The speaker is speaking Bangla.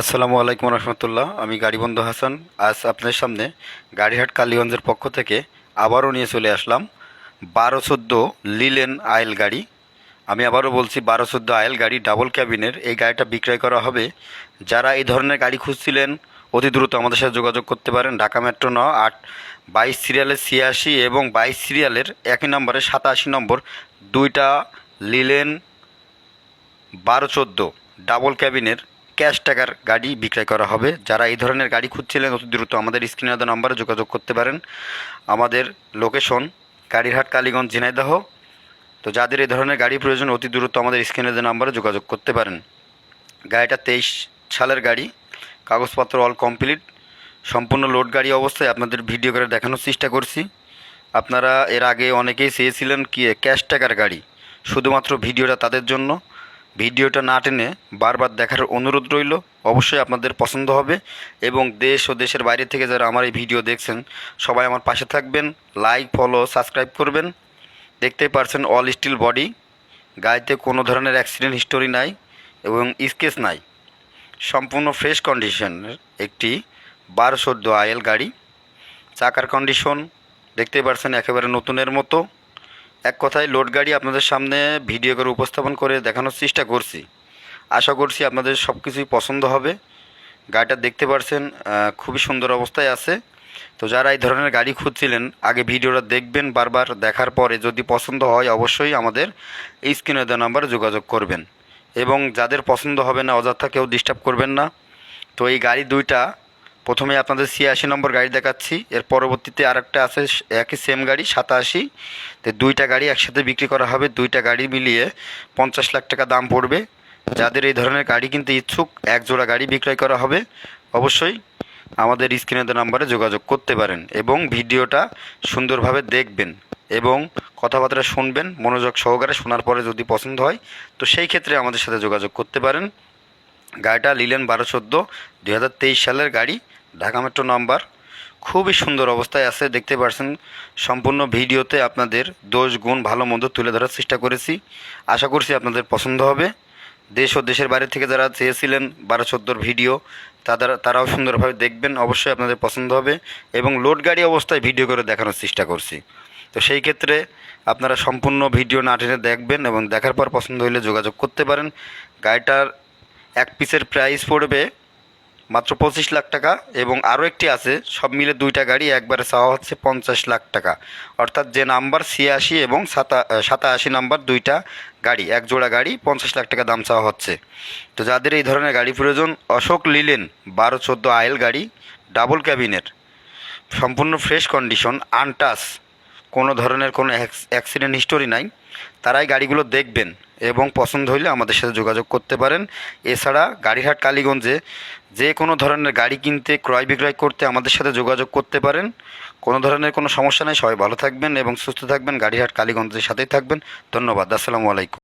আসসালামু আলাইকুম রহমতুল্লাহ, আমি গাড়িবন্ধু হাসান। আজ আপনাদের সামনে গাড়িহাট কালীগঞ্জের পক্ষ থেকে আবারও নিয়ে চলে আসলাম বারো চোদ্দ লিলেন আয়েল গাড়ি। আমি আবারও বলছি বারো চোদ্দ আয়েল গাড়ি ডাবল ক্যাবিনের। এই গাড়িটা বিক্রয় করা হবে। যারা এই ধরনের গাড়ি খুঁজছিলেন, অতি দ্রুত আমাদের সাথে যোগাযোগ করতে পারেন। ঢাকা মেট্রো ন আট বাইশ সিরিয়ালের ছিয়াশি এবং বাইশ সিরিয়ালের একই নম্বরে সাতাশি নম্বর দুইটা লিলেন বারো চোদ্দ ডাবল ক্যাবিনের ক্যাশ টাকার গাড়ি বিক্রয় করা হবে। যারা এই ধরনের গাড়ি খুঁজছিলেন, অতি দ্রুত আমাদের স্ক্রিনে দেওয়া নম্বরে যোগাযোগ করতে পারেন। আমাদের লোকেশন গাড়িরহাট কালীগঞ্জ, ঝিনাইদহ। তো যাদের এই ধরনের গাড়ি প্রয়োজন, অতি দ্রুত আমাদের স্ক্রিনে দেওয়া নম্বরে যোগাযোগ করতে পারেন। গাড়িটা তেইশ সালের গাড়ি, কাগজপত্র অল কমপ্লিট সম্পূর্ণ লোড গাড়ি অবস্থায় আপনাদের ভিডিও করে দেখানোর চেষ্টা করছি। আপনারা এর আগে অনেকেই চেয়েছিলেন কি ক্যাশ টাকার গাড়ি। শুধুমাত্র ভিডিওটা তাদের জন্য। ভিডিওটা না টেনে বারবার দেখার অনুরোধ রইল। অবশ্যই আপনাদের পছন্দ হবে এবং দেশ ও দেশের বাইরে থেকে যারা আমার এই ভিডিও দেখছেন, সবাই আমার পাশে থাকবেন লাইক ফলো সাবস্ক্রাইব করবেন। দেখতেই পারছেন অল স্টিল বডি গাড়িতে কোনো ধরনের অ্যাক্সিডেন্ট হিস্টোরি নাই এবং স্কেচ নাই। সম্পূর্ণ ফ্রেশ কন্ডিশনের একটি বারো চোদ্দ আয়েল গাড়ি। চাকার কন্ডিশন দেখতেই পারছেন একেবারে নতুনের মতো। এক কথায় লোড গাড়ি আপনাদের সামনে ভিডিও করে উপস্থাপন করে দেখানোর চেষ্টা করছি। আশা করছি আপনাদের সব কিছুই পছন্দ হবে। গাড়িটা দেখতে পারছেন খুবই সুন্দর অবস্থায় আছে। তো যারা এই ধরনের গাড়ি খুঁজছিলেন, আগে ভিডিওটা দেখবেন, বারবার দেখার পরে যদি পছন্দ হয় অবশ্যই আমাদের স্ক্রিনে দেওয়া নাম্বারে যোগাযোগ করবেন। এবং যাদের পছন্দ হবে না, অযথা কেউ ডিস্টার্ব করবেন না। তো এই গাড়ি দুইটা প্রথমে আপনাদের ছিয়াশি নম্বর গাড়ি দেখাচ্ছি। এর পরবর্তীতে আরেকটা আছে, একই সেম গাড়ি, সাতাশি। তো দুইটা গাড়ি একসাথে বিক্রি করা হবে, দুইটা গাড়ি মিলিয়ে পঞ্চাশ লাখ টাকা দাম পড়বে। যাদের এই ধরনের গাড়ি কিনতে ইচ্ছুক, এক জোড়া গাড়ি বিক্রয় করা হবে। অবশ্যই আমাদের স্ক্রিনে নাম্বারে যোগাযোগ করতে পারেন এবং ভিডিওটা সুন্দরভাবে দেখবেন এবং কথাবার্তা শুনবেন, মনোযোগ সহকারে শোনার পরে যদি পছন্দ হয়, তো সেই ক্ষেত্রে আমাদের সাথে যোগাযোগ করতে পারেন। গাড়িটা লিলেন বারো চোদ্দ, দুই হাজার তেইশ সালের গাড়ি, ঢাকা মেট্রো নাম্বার। খুবই সুন্দর অবস্থায় আছে, দেখতে পাচ্ছেন সম্পূর্ণ ভিডিওতে আপনাদের দোষ, গুণ, ভালো, মন্দ তুলে ধরার চেষ্টা করেছি। আশা করছি আপনাদের পছন্দ হবে। দেশ ও দেশের বাইরে থেকে যারা চেয়েছিলেন বারো চোদ্দোর ভিডিও, তাদের, তারাও সুন্দরভাবে দেখবেন, অবশ্যই আপনাদের পছন্দ হবে এবং লোড গাড়ি অবস্থায় ভিডিও করে দেখানোর চেষ্টা করছি। তো সেই ক্ষেত্রে আপনারা সম্পূর্ণ ভিডিও না টেনে দেখবেন এবং দেখার পর পছন্দ হলে যোগাযোগ করতে পারেন। গাড়িটার এক পিসের প্রাইস পড়বে মাত্র পঁচিশ লাখ টাকা এবং আরও একটি আছে, সব মিলে দুইটা গাড়ি একবারে চাওয়া হচ্ছে পঞ্চাশ লাখ টাকা। অর্থাৎ যে নাম্বার ছিয়াশি এবং সাতা সাতাশি নাম্বার দুইটা গাড়ি এক জোড়া গাড়ি পঞ্চাশ লাখ টাকা দাম চাওয়া হচ্ছে। তো যাদের এই ধরনের গাড়ি প্রয়োজন, অশোক লিলেন বারো চোদ্দ আয়েল গাড়ি ডাবল ক্যাবিনের সম্পূর্ণ ফ্রেশ কন্ডিশন আনটাস কোনো ধরনের কোনো অ্যাক্সিডেন্ট হিস্টোরি নাই। তারাই গাড়িগুলো দেখবেন এবং পছন্দ হইলে আমাদের সাথে যোগাযোগ করতে পারেন। এছাড়া গাড়িহাট কালীগঞ্জে যে কোনো ধরনের গাড়ি কিনতে, ক্রয় বিক্রয় করতে আমাদের সাথে যোগাযোগ করতে পারেন। কোনো ধরনের কোনো সমস্যা নেই, সবাই ভালো থাকবেন এবং সুস্থ থাকবেন। গাড়িহাট কালীগঞ্জের সাথেই থাকবেন। ধন্যবাদ, আসসালামু আলাইকুম।